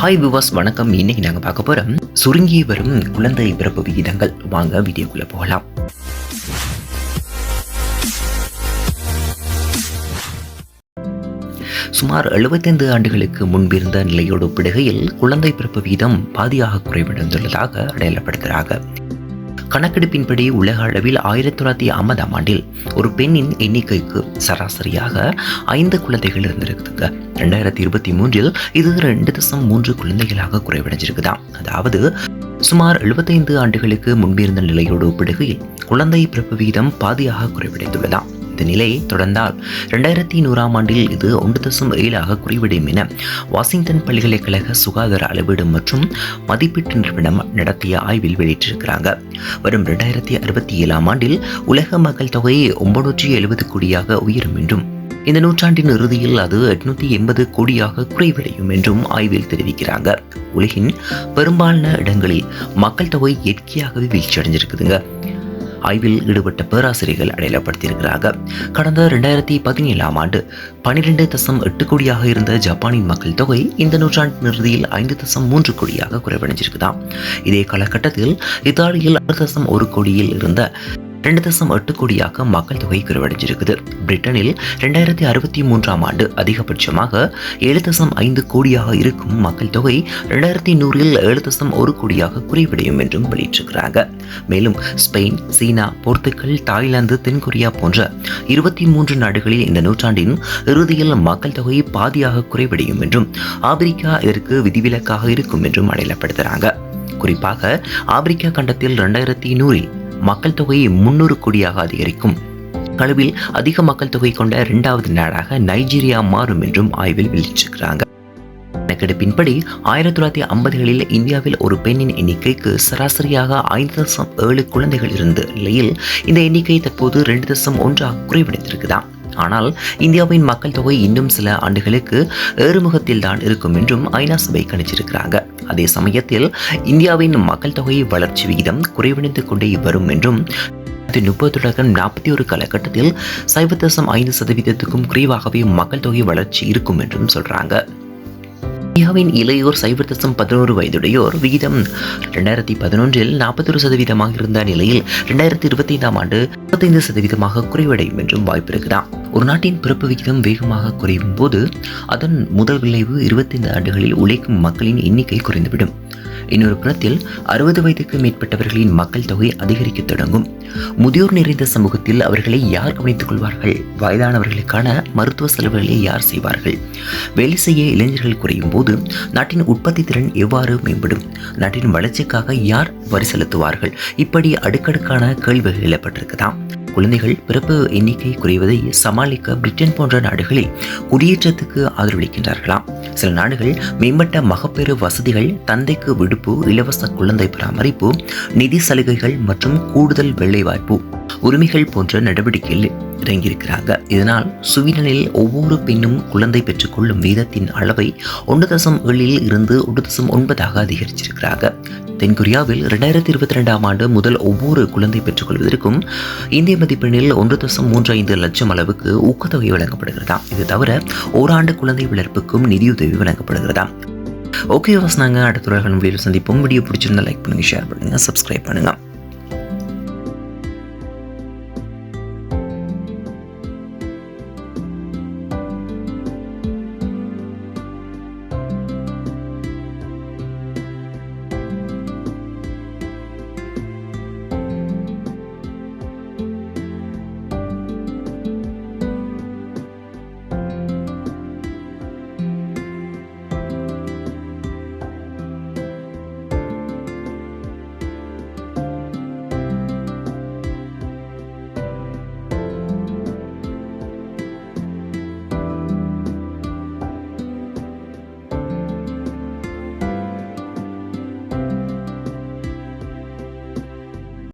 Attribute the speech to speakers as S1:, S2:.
S1: Hi விவாஸ் வணக்கம். இன்னைக்கு நாங்கள் பார்க்க போகிறோம் சுருங்கி வரும் குழந்தை பிறப்பு விகிதங்கள். வாங்க வீடியோக்குள்ளே போகலாம். சுமார் 75 ஆண்டுகளுக்கு முன்பிருந்த நிலையோடு ஒப்பிடுகையில் குழந்தை பிறப்பு வீதம் பாதியாக குறைவடைந்துள்ளதாக அடையாளப்படுத்துகிறாங்க கணக்கெடுப்பின்படி உலக அளவில் ஆயிரத்தி தொள்ளாயிரத்தி ஐம்பதாம் ஆண்டில் ஒரு பெண்ணின் எண்ணிக்கைக்கு சராசரியாக ஐந்து குழந்தைகள் இருந்திருக்குதுங்க. ரெண்டாயிரத்தி இருபத்தி மூன்றில் இது ரெண்டு தசம் மூன்று குழந்தைகளாக குறைவடைஞ்சிருக்குதான் அதாவது சுமார் 75 ஆண்டுகளுக்கு முன்பிருந்த நிலையோடு ஒப்பிடுகையில் குழந்தை பிறப்பு வீதம் பாதியாக குறைவடைந்துள்ளதாம் இந்த நிலை தொடர்ந்தால் இரண்டாயிரத்தி நூறாம் ஆண்டில் இது ஒன்று தசம் ஏழாக குறைவிடும் என வாஷிங்டன் பல்கலைக்கழக சுகாதார அளவீடு மற்றும் மதிப்பீட்டு நிறுவனம் நடத்திய ஆய்வில் வெளியிட்டிருக்கிறாங்க. வரும் இரண்டாயிரத்தி அறுபத்தி ஏழாம் ஆண்டில் உலக மக்கள் தொகை ஒன்பநூற்றி எழுபது கோடியாக உயரும் என்றும் இந்த நூற்றாண்டின் இறுதியில் அது எட்நூத்தி எண்பது கோடியாக குறைவடையும் என்றும் ஆய்வில் தெரிவிக்கிறாங்க. உலகின் பெரும்பாலான இடங்களில் மக்கள் தொகை இயற்கையாகவே வீழ்ச்சியடைஞ்சிருக்குதுங்க. ஆய்வில் ஈடுபட்ட பேராசிரியர்கள் அடையாளப்படுத்தியிருக்கிறாங்க கடந்த ரெண்டாயிரத்தி பதினேழாம் ஆண்டு பனிரெண்டு தசம் எட்டு கோடியாக இருந்த ஜப்பானின் மக்கள் தொகை இந்த நூற்றாண்டின் இறுதியில் ஐந்து தசம் மூன்று கோடியாக குறைவடைஞ்சிருக்குதாம். இதே காலகட்டத்தில் இத்தாலியில் ஆறு தசம் ஒரு கோடியில் இருந்த ரெண்டு தசம் எட்டு கோடியாக மக்கள் தொகை குறைவடைஞ்சிருக்குது. பிரிட்டனில் ரெண்டாயிரத்தி அறுபத்தி மூன்றாம் ஆண்டு அதிகபட்சமாக ஏழு தசம் ஐந்து கோடியாக இருக்கும் மக்கள் தொகை ரெண்டாயிரத்தி நூறில் ஏழு தசம் ஒரு கோடியாக குறைவடையும் என்றும் வெளியிட்டிருக்கிறாங்க. மேலும் ஸ்பெயின் சீனா போர்த்துகல் தாய்லாந்து தென்கொரியா போன்ற இருபத்தி மூன்று நாடுகளில் இந்த நூற்றாண்டின் இறுதியில் மக்கள் தொகை பாதியாக குறைவடையும் என்றும் ஆப்பிரிக்கா இதற்கு விதிவிலக்காக இருக்கும் என்றும் அடையாளப்படுத்துகிறாங்க குறிப்பாக ஆப்பிரிக்கா கண்டத்தில் ரெண்டாயிரத்தி நூறில் மக்கள் தொகையை முன்னூறு கோடியாக அதிகரிக்கும். அளவில் அதிக மக்கள் தொகை கொண்ட இரண்டாவது நாடாக நைஜீரியா மாறும் என்றும் ஆய்வில் வெளியிட்டிருக்கிறாங்க. கணக்கெடுப்பின்படி ஆயிரத்தி தொள்ளாயிரத்தி ஐம்பதுகளில் இந்தியாவில் ஒரு பெண்ணின் எண்ணிக்கைக்கு சராசரியாக ஐந்து தசம் ஏழு குழந்தைகள் இருந்த நிலையில் இந்த எண்ணிக்கை தற்போது ரெண்டு தசம் ஒன்றாக குறைவடைந்திருக்குதாம். ஆனால் இந்தியாவின் மக்கள் தொகை இன்னும் சில ஆண்டுகளுக்கு ஏறுமுகத்தில் தான் இருக்கும் என்றும் ஐநா சபை கணிச்சிருக்கிறாங்க. அதே சமயத்தில் இந்தியாவின் மக்கள் தொகை வளர்ச்சி விகிதம் குறைவடைந்து கொண்டே வரும் என்றும் முப்பது தொடக்கம் நாற்பத்தி ஒரு காலகட்டத்தில் சைவ தசம் ஐந்து சதவீதத்துக்கும் குறைவாகவே மக்கள் தொகை வளர்ச்சி இருக்கும் என்றும் சொல்றாங்க. இந்தியாவின் இளையோர் சைபர் தசம் பதினோரு வயதுடையோர் விகிதம் ரெண்டாயிரத்தி பதினொன்றில் நாற்பத்தொரு சதவீதமாக இருந்த நிலையில் ரெண்டாயிரத்தி இருபத்தி ஐந்தாம் ஆண்டு முப்பத்தைந்து சதவீதமாக குறைவடையும் என்றும் வாய்ப்பு இருக்குதாம் ஒரு நாட்டின் பிறப்பு விகிதம் வேகமாக குறையும் போது அதன் முதல் விளைவு இருபத்தைந்து ஆண்டுகளில் உழைக்கும் மக்களின் எண்ணிக்கை குறைந்துவிடும். இன்னொரு புறத்தில் அறுபது வயதுக்கு மேற்பட்டவர்களின் மக்கள் தொகை அதிகரிக்க தொடங்கும். முதியோர் நிறைந்த சமூகத்தில் அவர்களை யார் கவனித்துக் கொள்வார்கள்? வயதானவர்களுக்கான மருத்துவ செலவுகளை யார் செய்வார்கள்? வேலை செய்ய இளைஞர்கள் குறையும் போது நாட்டின் உற்பத்தி திறன் எவ்வாறு மேம்படும்? நாட்டின் வளர்ச்சிக்காக யார் வரி செலுத்துவார்கள்? இப்படி அடுக்கடுக்கான கேள்விகள் எழப்பட்டிருக்குதாம் குழந்தைகள் பிறப்பு எண்ணிக்கை குறைவதை சமாளிக்க பிரிட்டன் போன்ற நாடுகளில் குடியேற்றத்துக்கு ஆதரவளிக்கின்றார்களாம். சில நாடுகள் மேம்பட்ட மகப்பேறு வசதிகள் தந்தைக்கு விடுப்பு இலவச குழந்தை பராமரிப்பு நிதி சலுகைகள் மற்றும் கூடுதல் வேலைவாய்ப்பு உரிமைகள் போன்ற நடவடிக்கையில் இறங்கியிருக்கிறாங்க. இதனால் சுவீடனில் ஒவ்வொரு பெண்ணும் குழந்தை பெற்றுக்கொள்ளும் வீதத்தின் அளவை ஒன்று தசம் ஏழில் இருந்து ஒன்று தசம் ஒன்பதாக அதிகரிச்சிருக்கிறாங்க. தென்கொரியாவில் ரெண்டாயிரத்தி இருபத்தி ரெண்டாம் ஆண்டு முதல் ஒவ்வொரு குழந்தை பெற்றுக்கொள்வதற்கும் இந்திய மதிப்பெண்ணில் ஒன்று தசம் மூன்று ஐந்து லட்சம் அளவுக்கு ஊக்கத்தொகை வழங்கப்படுகிறதா? இது தவிர ஓராண்டு குழந்தை வளர்ப்புக்கும் நிதியுதவி வழங்கப்படுகிறதா? ஓகே வாஸ் நாங்கள் அடுத்த வீடியோ சந்திப்போம். வீடியோ பிடிச்சிருந்தா லைக் பண்ணுங்கள் ஷேர் பண்ணுங்கள் சப்ஸ்கிரைப் பண்ணுங்கள்